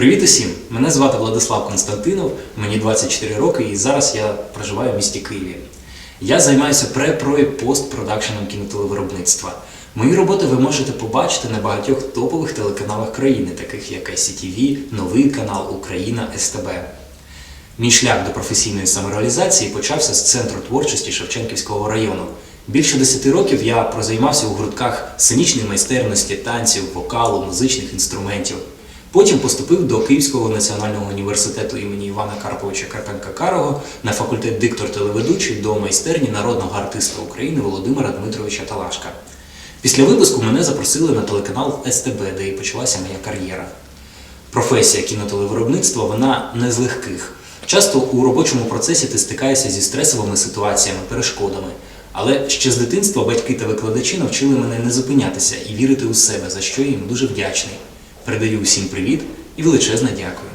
Привіт усім! Мене звати Владислав Константинов, мені 24 роки і зараз я проживаю в місті Києві. Я займаюся пре, про і постпродакшеном кінотелевиробництва. Мої роботи ви можете побачити на багатьох топових телеканалах країни, таких як ICTV, Новий канал Україна, СТБ. Мій шлях до професійної самореалізації почався з центру творчості Шевченківського району. Більше 10 років я прозаймався у гуртках сценічної майстерності, танців, вокалу, музичних інструментів. Потім поступив до Київського національного університету імені Івана Карповича Карпенка Карого на факультет диктор телеведучий до майстерні народного артиста України Володимира Дмитровича Талашка. Після випуску мене запросили на телеканал СТБ, де і почалася моя кар'єра. Професія кінотелевиробництва вона не з легких. Часто у робочому процесі ти стикаєшся зі стресовими ситуаціями, перешкодами. Але ще з дитинства батьки та викладачі навчили мене не зупинятися і вірити у себе, за що я їм дуже вдячний. Передаю усім привіт і величезне дякую.